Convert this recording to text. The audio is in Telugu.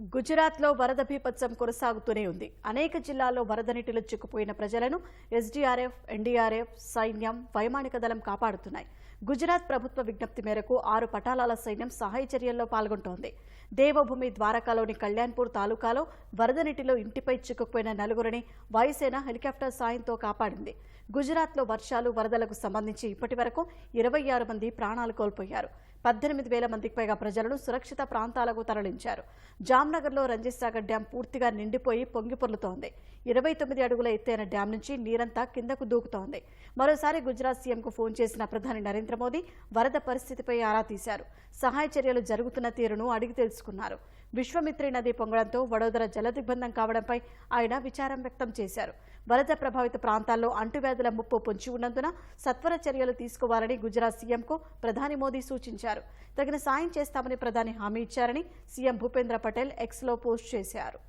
గుజరాత్లో వరద బీపత్సం కొనసాగుతూనే ఉంది. అనేక జిల్లాల్లో వరద నీటిలో చిక్కుపోయిన ప్రజలను ఎస్డీఆర్ఎఫ్ ఎన్డీఆర్ఎఫ్ సైన్యం వైమానిక దళం కాపాడుతున్నాయి. గుజరాత్ ప్రభుత్వ విజ్ఞప్తి మేరకు ఆరు పటాలాల సైన్యం సహాయ చర్యల్లో పాల్గొంటోంది. దేవభూమి ద్వారకాలోని కళ్యాణ్పూర్ తాలూకాలో వరద నీటిలో ఇంటిపై చిక్కుకుపోయిన నలుగురిని వాయుసేన హెలికాప్టర్ సాయంతో కాపాడింది. గుజరాత్లో వర్షాలు వరదలకు సంబంధించి ఇప్పటి వరకు ఇరవై ఆరు మంది ప్రాణాలు కోల్పోయారు. పద్దెనిమిది వేల మందికి పైగా ప్రజలను సురక్షిత ప్రాంతాలకు తరలించారు. జామ్నగర్లో రంజిత్సాగర్ డ్యాం పూర్తిగా నిండిపోయి పొంగి పొర్లుతోంది. ఇరవై తొమ్మిది అడుగుల ఎత్తైన డ్యాం నుంచి నీరంతా కిందకు దూకుతోంది. మరోసారి గుజరాత్ సీఎంకు ఫోన్ చేసిన ప్రధాని నరేంద్ర మోదీ వరద పరిస్థితిపై ఆరా తీశారు. సహాయ చర్యలు జరుగుతున్న తీరును అడిగి తెలుసుకున్నారు. విశ్వమిత్రి నది పొంగడంతో వడోదర జల దిగ్బంధం కావడంపై ఆయన విచారం వ్యక్తం చేశారు. వరద ప్రభావిత ప్రాంతాల్లో అంటువ్యాధుల ముప్పు పొంచి ఉన్నందున సత్వర చర్యలు తీసుకోవాలని గుజరాత్ సీఎంకు ప్రధాని మోదీ సూచించారు. తగిన సాయం చేస్తామని ప్రధాని హామీ ఇచ్చారని సీఎం భూపేంద్ర పటేల్ ఎక్స్లో పోస్ట్ చేశారు.